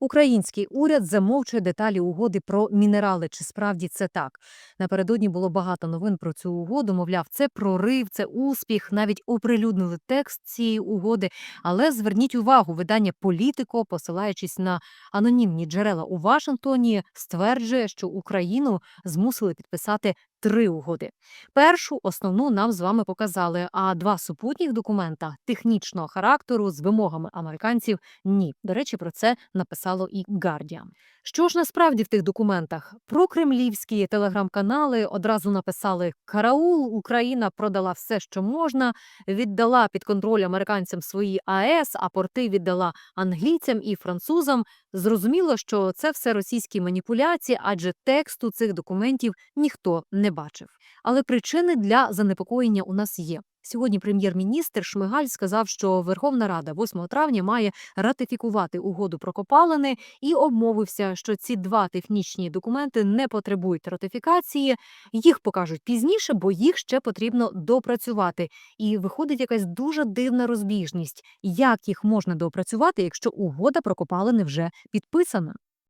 Український уряд замовчує деталі угоди про мінерали. Чи справді це так? Напередодні було багато новин про цю угоду. Мовляв, це прорив, це успіх. Навіть оприлюднили текст цієї угоди. Але зверніть увагу, видання Політико, посилаючись на анонімні джерела у Вашингтоні, стверджує, що Україну змусили підписати три угоди. Першу основну нам з вами показали. А два супутніх документа технічного характеру з вимогами американців ні. До речі, про це написало і Guardian. Що ж насправді в тих документах? Про кремлівські телеграм-канали одразу написали Караул, Україна продала все, що можна, віддала під контроль американцям свої АЕС, а порти віддала англійцям і французам. Зрозуміло, що це все російські маніпуляції, адже тексту цих документів ніхто не бачив. Але причини для занепокоєння у нас є. Сьогодні прем'єр-міністр Шмигаль сказав, що Верховна Рада 8 травня має ратифікувати угоду про копалини і обмовився, що ці два технічні документи не потребують ратифікації. Їх покажуть пізніше, бо їх ще потрібно допрацювати. І виходить якась дуже дивна розбіжність. Як їх можна доопрацювати, якщо угода про копалини вже підписана?